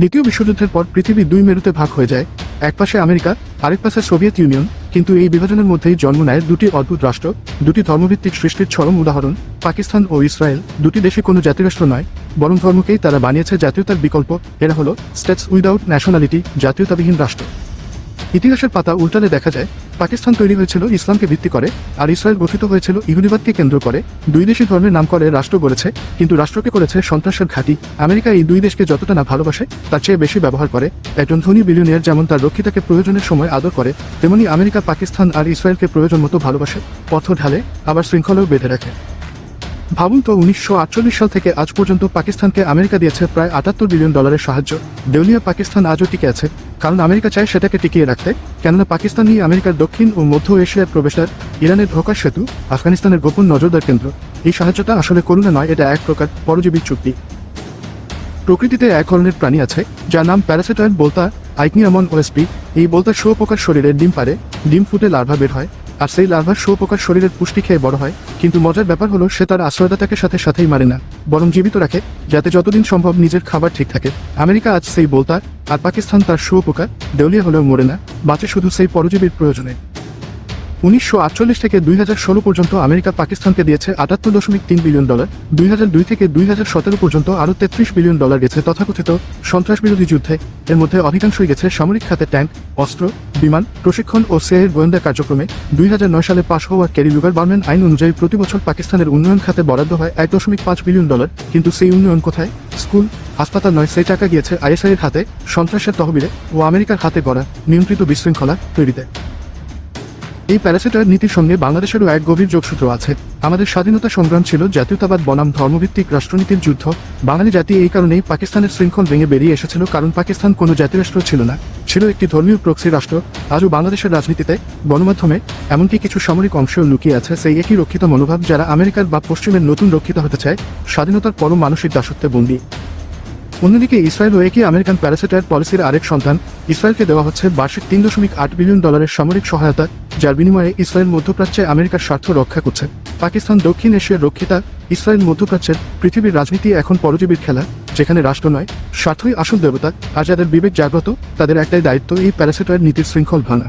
দ্বিতীয় বিশ্বযুদ্ধের পর পৃথিবী দুই মেরুতে ভাগ হয়ে যায় একপাশে আমেরিকা, আরেক পাশে সোভিয়েত ইউনিয়ন। কিন্তু এই বিভাজনের মধ্যেই জন্ম নেয় দুটি অদ্ভুত রাষ্ট্র, দুটি ধর্মভিত্তিক সৃষ্টির চরম উদাহরণ, পাকিস্তান ও ইসরায়েল। দুটি দেশে কোনো জাতিরাষ্ট্র নয়, বরং ধর্মকেই তারা বানিয়েছে জাতীয়তার বিকল্প। এরা হল স্টেটস উইদাউট ন্যাশনালিটি জাতীয়তাবিহীন রাষ্ট্র। ইতিহাসের পাতা উল্টালে দেখা যায়, পাকিস্তান তৈরি হয়েছিল ইসলামকে ভিত্তি করে আর ইসরায়েল গঠিত হয়েছিল ইহুদিবাদকে কেন্দ্র করে। দুই দেশই ধর্মের নাম করে রাষ্ট্র গড়েছে, কিন্তু রাষ্ট্রকে করেছে সন্ত্রাসের ঘাঁটি। আমেরিকা এই দুই দেশকে যতটা না ভালোবাসে, তার চেয়ে বেশি ব্যবহার করে। একজন ধনী বিলিয়নিয়ার যেমন তার রক্ষিতাকে প্রয়োজনের সময় আদর করে, তেমনি আমেরিকা, পাকিস্তান আর ইসরায়েলকে প্রয়োজন মতো ভালোবাসে, পথ ঢালে, আবার শৃঙ্খলাও বেঁধে রাখে। ভাবুন তো উনিশশো আটচল্লিশ সাল থেকে আজ পর্যন্ত পাকিস্তানকে আমেরিকা দিয়েছে প্রায় আটাত্তর বিলিয়ন ডলারের সাহায্য। দেউলিয়া পাকিস্তান আজও টিকে আছে। কারণ আমেরিকা চায় সেটাকে টিকিয়ে রাখতে, কেননা পাকিস্তান নিয়ে আমেরিকার দক্ষিণ ও মধ্য এশিয়ার প্রবেশদ্বার ইরানের ঢোকার সেতু, আফগানিস্তানের গোপন নজরদার কেন্দ্র। এই সাহায্যটা আসলে করুণা নয়, এটা এক প্রকার পরজীবী চুক্তি। প্রকৃতিতে এক ধরনের প্রাণী আছে, যার নাম প্যারাসিটয়েড বলতা, আইকনিয়ামন ওএসপি এই বলতা শুয়োপোকার শরীরে ডিম পারে ডিম ফুটে লার্ভা বের হয় আর সেই লার্ভার শুয়োপোকার শরীরের পুষ্টি খেয়ে বড় হয়। কিন্তু মজার ব্যাপার হলো, সে তার আশ্রয়দাতাকে সাথে সাথেই মারে না। বরং জীবিত রাখে, যাতে যতদিন সম্ভব নিজের খাবার ঠিক থাকে। আমেরিকা আজ সেই বোলতার আর পাকিস্তান তার শুয়োপোকা, দেউলিয়া হলেও মরে না। বাঁচে শুধু সেই পরজীবীর প্রয়োজনে। উনিশশো আটচল্লিশ থেকে দুই হাজার ষোলো পর্যন্ত আমেরিকা পাকিস্তানকে দিয়েছে আটাত্তর দশমিক তিন বিলিয়ন ডলার। দুই হাজার দুই থেকে দুই হাজার সতেরো পর্যন্ত আরও তেত্রিশ বিলিয়ন ডলার গেছে তথাকথিত সন্ত্রাস বিরোধী যুদ্ধে। এর মধ্যে অধিকাংশই গেছে সামরিক খাতে ট্যাঙ্ক, অস্ত্র, বিমান, প্রশিক্ষণ ও সেয়ের গোয়েন্দা কার্যক্রমে। দুই হাজার নয় সালে পাশ হওয়া ক্যারি লুগার বার্মেন আইন অনুযায়ী প্রতি বছর পাকিস্তানের উন্নয়ন খাতে বরাদ্দ হয় এক দশমিক পাঁচ বিলিয়ন ডলার। কিন্তু সেই উন্নয়ন কোথায়? স্কুল, হাসপাতাল নয়, সেই টাকা গিয়েছে আইএসআই এর হাতে সন্ত্রাসের তহবিলে ও আমেরিকার হাতে গড়া নিয়ন্ত্রিত বিশৃঙ্খলা তৈরিতে। এই প্যারাসিটার নীতির সঙ্গে বাংলাদেশেরও এক গভীর যোগসূত্র আছে। আমাদের স্বাধীনতা সংগ্রাম ছিল জাতীয়তাবাদ বনাম ধর্মভিত্তিক রাষ্ট্রনীতির যুদ্ধ। বাঙালি জাতি এই কারণেই পাকিস্তানের শৃঙ্খল ভেঙে বেরিয়ে এসেছিল কারণ পাকিস্তান কোনো জাতিরাষ্ট্র ছিল না। ছিল একটি ধর্মীয় প্রক্সি রাষ্ট্র। আজও বাংলাদেশের রাজনীতিতে, গণমাধ্যমে, এমনকি কিছু সামরিক অংশেও লুকিয়ে আছে সেই একই রক্ষিত মনোভাব যারা আমেরিকার বা পশ্চিমের নতুন রক্ষিত হতে চায়, স্বাধীনতার পরম মানসিক দাসত্বে বন্দী। অন্যদিকে ইসরায়েল ও একই আমেরিকান প্যারাসিটার পলিসির আরেক সন্তান ইসরায়েলকে দেওয়া হচ্ছে বার্ষিক তিন দশমিক আট বিলিয়ন ডলারের সামরিক সহায়তা, যার বিনিময়ে ইসরায়েল মধ্যপ্রাচ্যে আমেরিকার স্বার্থ রক্ষা করছে। পাকিস্তান, দক্ষিণ এশিয়ার রক্ষিতা, ইসরায়েল মধ্যপ্রাচ্যের পৃথিবীর রাজনীতি এখন পরজীবীর খেলা, যেখানে রাষ্ট্র নয়, স্বার্থই আসল দেবতা, আর যাদের বিবেক জাগ্রত, তাদের একটাই দায়িত্ব এই প্যারাসিটার নীতির শৃঙ্খল ভাঙা।